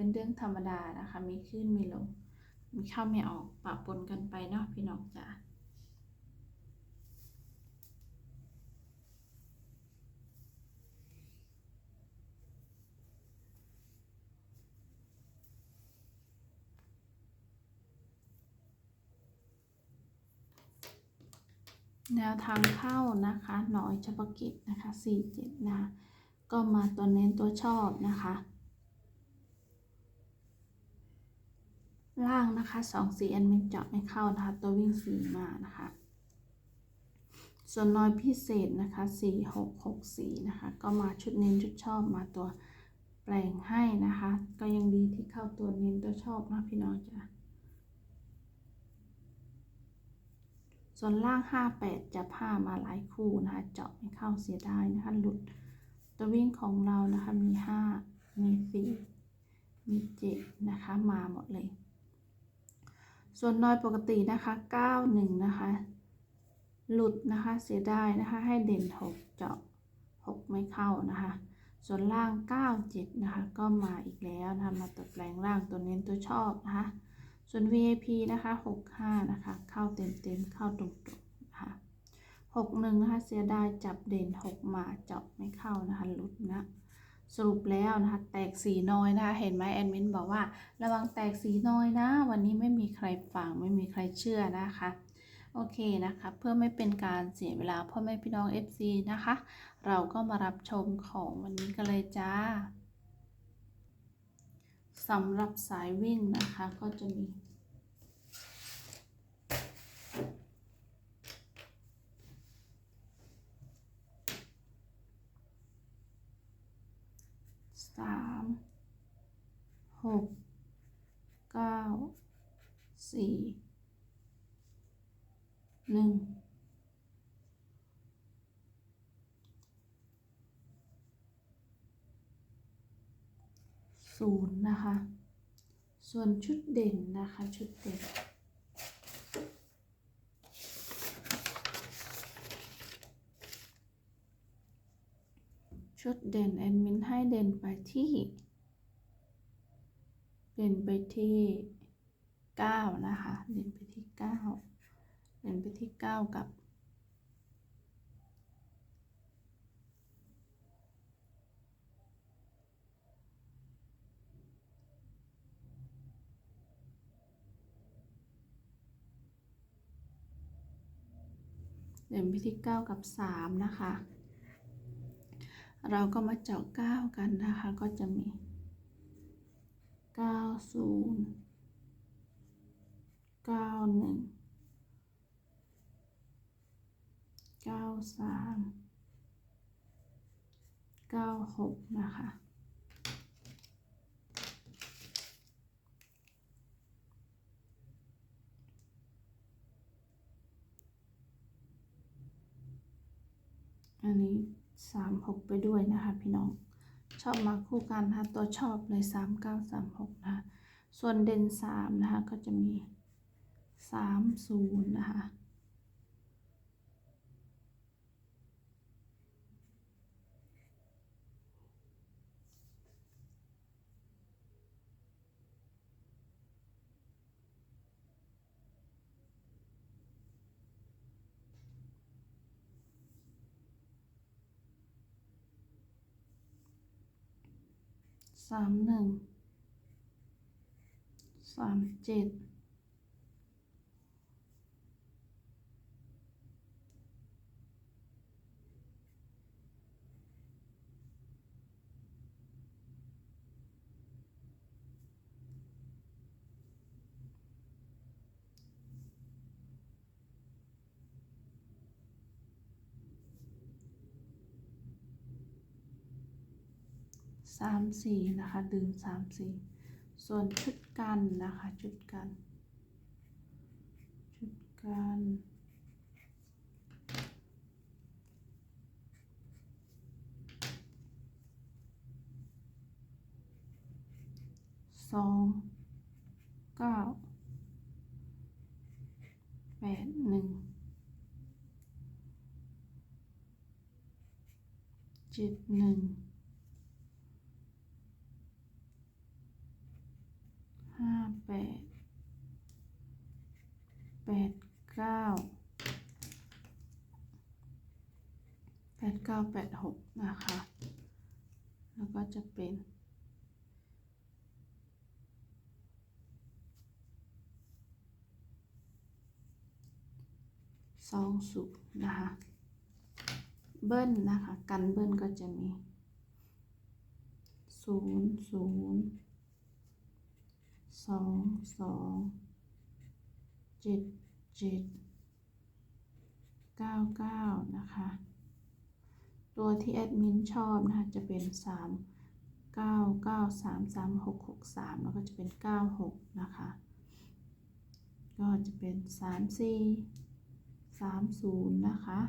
เป็นเรื่องธรรมดานะคะ มีขึ้นมีลง มีเข้าไม่ออกปะปนกันไปเนาะพี่น้องจ๋าแนวทางเข้านะคะหน่อยเฉพาะกิจนะคะ47นะคะก็มาตัวเน้นตัวชอบนะคะ ล่างนะคะ2 4อันไม่เจาะไม่เข้านะคะ ตัววิ่ง4มานะคะ ส่วนน้อยพิเศษนะคะ4 6 6 4นะคะ ก็มาชุดเน้นชุดชอบมาตัวแปลงให้นะคะ ก็ยังดีที่เข้าตัวเน้นตัวชอบนะพี่น้องจ้ะส่วนล่าง 58 จะผ้ามาหลายคู่นะคะเจาะไม่เข้าเสียดายนะคะหลุดตัววิ่งของเรานะคะมี 5 มี 4 มี 7 นะคะ มาหมดเลย ส่วนน้อยปกตินะคะ91นะคะ หลุดนะคะเสียดายนะคะให้เด่น 6 เจาะ 6 ไม่เข้านะคะ ส่วนล่าง 97 นะคะ ก็มาอีกแล้วนะคะมาตัดแปลงล่างตัวเน้นตัวชอบนะคะ ส่วน VIP นะคะ 65 นะคะ เข้าเต็มเต็มเข้าตรงๆนะคะ61 นะคะ เสียดายจับเด่น 6 มาเจาะไม่เข้านะคะหลุดนะ สรุปแล้วนะคะแตกสีน้อยนะคะเห็นไหมแอดมินบอกว่า ระวังแตกสีน้อยนะ วันนี้ไม่มีใครฟังไม่มีใครเชื่อนะคะ โอเคนะคะ เพื่อไม่เป็นการเสียเวลาพ่อแม่พี่น้อง FC นะคะ เราก็มารับชมของวันนี้กันเลยจ้าสำหรับสายวิ่งนะคะก็จะมี สามหกเก้าสี่หนึ่งศูนย์นะคะ ส่วนชุดเด่นนะคะ ชุดเด่น ชุดเด่นแอดมินให้เด่นไปที่ เด่นไปที่ 9 นะคะ เด่นไปที่ 9 เด่นไปที่ 9 กับเด่นไปที่ 9 กับ 3 นะคะ เราก็มาเจาะ9กันนะคะ ก็จะมี90 91 93 96นะคะอันนี้ 36ไปด้วยนะคะพี่น้อง ชอบมาคู่กันนะคะตัวชอบเลย3936นะคะส่วนเด่น3นะคะก็จะมี30นะคะ สามหนึ่งสามเจ็ด สามสี่นะคะ ดึงสามสี่ส่วนชุดกันนะคะ ชุดกัน ชุดกันสองเก้าแปดหนึ่งเจ็ดหนึ่งห้าแปดแปดเก้า แปดเก้าแปดหกนะคะ แล้วก็จะเป็นสองสูตรนะคะ เบิ้ลนะคะ กันเบิ้ลก็จะมีศูนย์ศูนย์สองสองเจ็ดเจ็ดเก้าเก้านะคะ ตัวที่แอดมินชอบนะคะจะเป็นสามเก้าเก้าสามสามหกหกสามแล้วก็จะเป็นเก้าหกนะคะ ก็จะเป็นสามสี่สามศูนย์นะคะ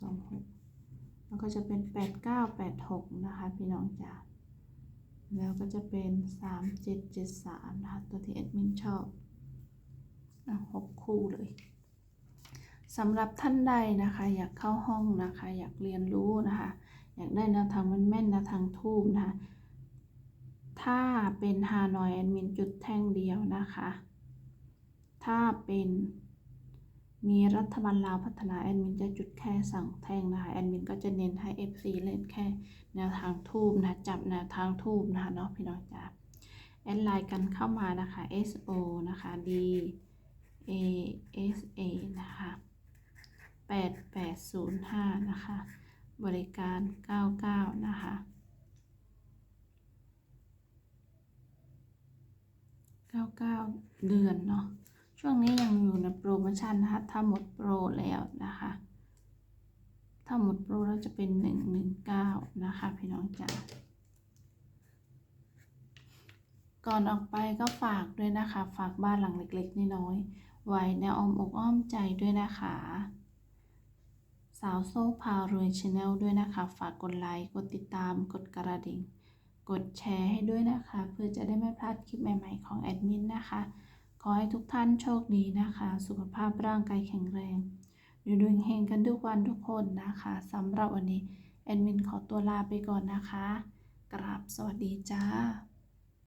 สองหกแล้วก็จะเป็นแปดเก้าแปดหกนะคะ พี่น้องจ๋าแล้วก็จะเป็นสามเจ็ดเจ็ดสามนะคะ ตัวที่แอดมินชอบหกคู่เลย สำหรับท่านใดนะคะ อยากเข้าห้องนะคะ อยากเรียนรู้นะคะ อยากได้แนวทางมันแม่นๆแนวทางทูบนะคะ ถ้าเป็นฮานอยแอดมินจุดแท่งเดียวนะคะ ถ้าเป็นมีรัฐบาลลาวพัฒนาแอดมินจะจุดแค่สั่งแท่งนะคะแอดมินก็จะเน้นให้ FC เล่นแค่แนวทางทูบนะคะจับแนวทางทูบนะคะเนาะพี่น้องจ๋าแอดไลน์กันเข้ามานะคะ SO นะคะ D A S A นะคะ 8805 นะคะ บริการ 99 นะคะ 99 เดือนเนาะ ช่วงนี้ยังอยู่ในโปรโมชั่นนะคะ ถ้าหมดโปรแล้วนะคะ ถ้าหมดโปรแล้วจะเป็น 119 นะคะ พี่น้องจ๋า ก่อนออกไปก็ฝากด้วยนะคะ ฝากบ้านหลังเล็ก ๆ น้อยๆไว้ในอ้อมอกอ้อมใจด้วยนะคะ สาวโซ่พารวยชาแนลด้วยนะคะ ฝากกดไลค์กดติดตามกดกระดิ่ง กดแชร์ให้ด้วยนะคะ เพื่อจะได้ไม่พลาดคลิปใหม่ ๆ ของแอดมินนะคะ ขอให้ทุกท่านโชคดีนะคะ สุขภาพร่างกายแข็งแรงดูดวงเฮงกันทุกวันทุกคนนะคะสำหรับวันนี้แอดมินขอตัวลาไปก่อนนะคะ กราบสวัสดีจ้า